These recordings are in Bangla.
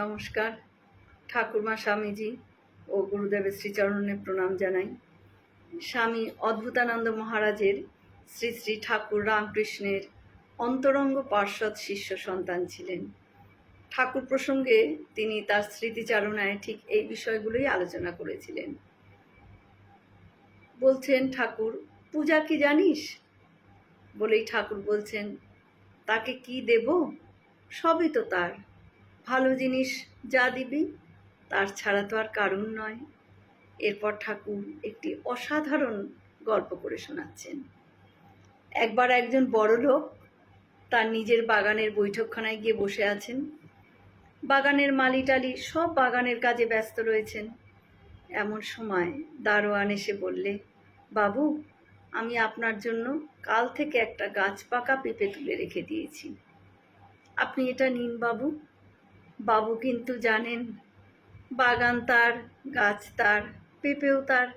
নমস্কার। ঠাকুরমা স্বামীজি ও গুরুদেবের শ্রীচরণে প্রণাম জানাই। স্বামী অদ্ভুতানন্দ মহারাজের শ্রী শ্রী ঠাকুর রামকৃষ্ণের অন্তরঙ্গ পার্শ্বদ শিষ্য সন্তান ছিলেন। ঠাকুর প্রসঙ্গে তিনি তার স্মৃতিচারণায় ঠিক এই বিষয়গুলোই আলোচনা করেছিলেন। বলছেন, ঠাকুর, পূজা কি জানিস? বলেই ঠাকুর বলছেন, তাকে কি দেব? সবই তো তার। ভালো জিনিস যা দিবি, তার ছাড়া তো আর কারণ নয়। এরপর ঠাকুর একটি অসাধারণ গল্প করে শোনাচ্ছেন। একবার একজন বড় লোক তার নিজের বাগানের বৈঠকখানায় গিয়ে বসে আছেন। বাগানের মালি টালি সব বাগানের কাজে ব্যস্ত রয়েছেন। এমন সময় দারোয়ান এসে বললে, বাবু, আমি আপনার জন্য কাল থেকে একটা গাছ পাকা পেঁপে তুলে রেখে দিয়েছি। আপনি এটা নিন বাবু। বাবু কিন্তু জানেন, বাগান তার, গাছ তার, পেঁপেও তার।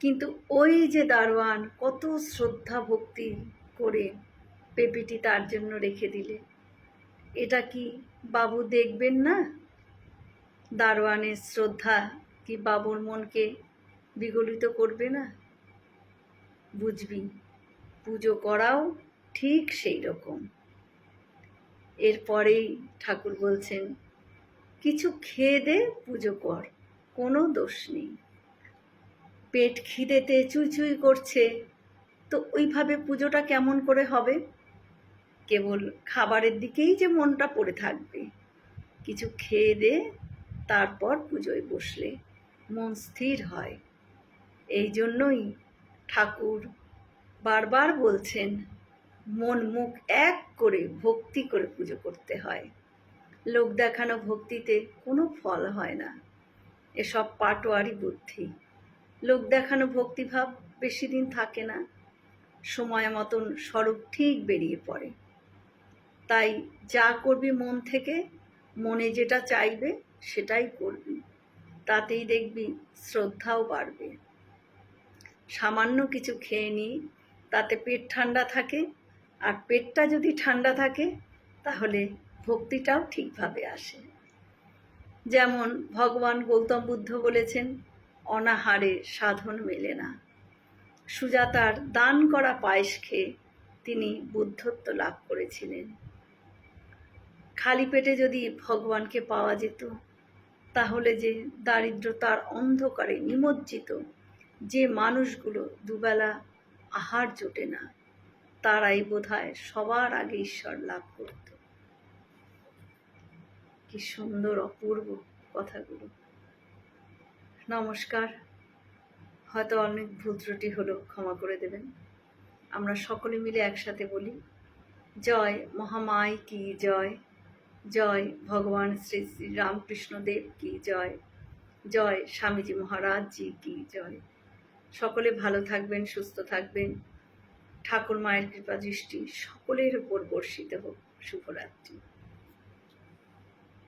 কিন্তু ওই যে দারোয়ান কত শ্রদ্ধা ভক্তি করে পেঁপেটি তার জন্য রেখে দিলে। এটা কি বাবু দেখবেন না? দারোয়ানের শ্রদ্ধা কি বাবুর মনকে বিগলিত করবে না? বুঝবি, পুজো করাও ঠিক সেই রকম। এরপরেই ঠাকুর বলছেন, কিছু খেয়ে দে, পুজো কর, কোনো দোষ নেই। পেট খিদেতে চুই চুই করছে, তো ওইভাবে পুজোটা কেমন করে হবে? কেবল খাবারের দিকেই যে মনটা পড়ে থাকবে। কিছু খেয়ে দে, তারপর পুজোয় বসলে মন স্থির হয়। এই জন্যই ঠাকুর বারবার বলছেন মন মুখ এক করে ভক্তি করে পুজো করতে হয়। লোক দেখানো ভক্তিতে কোনো ফল হয় না। এসব পাটোয়ারি বুদ্ধি। লোক দেখানো ভক্তিভাব বেশি দিন থাকে না। সময় মতন স্বরূপ ঠিক বেরিয়ে পড়ে। তাই যা করবি মন থেকে, মনে যেটা চাইবে সেটাই করবি। তাতেই দেখবি শ্রদ্ধাও বাড়বে। সামান্য কিছু খেয়ে নিই, তাতে পেট ঠান্ডা থাকে আর পেটটা যদি ঠান্ডা থাকে, তাহলে ভক্তিটাও ঠিকভাবে আসে। যেমন ভগবান গৌতম বুদ্ধ বলেছেন, অনাহারে সাধন মেলে না। সুজাতার দান করা পায়েস খেয়ে তিনি বুদ্ধত্ব লাভ করেছিলেন। খালি পেটে যদি ভগবানকে পাওয়া যেত, তাহলে যে দারিদ্রতার অন্ধকারে নিমজ্জিত যে মানুষগুলো দুবেলা আহার জোটে না তারাই বোধহয় সবার আগে ঈশ্বর লাভ করত। কি সুন্দর অপূর্ব কথাগুলো। নমস্কার। হয়তো অনেক ভুল হলো, ক্ষমা করে দেবেন। আমরা সকলে মিলে একসাথে বলি, জয় মহামায় কি জয়? জয় ভগবান শ্রী শ্রী রামকৃষ্ণদেব কি জয়? জয় স্বামীজি মহারাজ জি কি জয়? সকলে ভালো থাকবেন, সুস্থ থাকবেন। ঠাকুর মায়ের কৃপা দৃষ্টি সকলের উপর বর্ষিত হোক। শুভরাত্রি।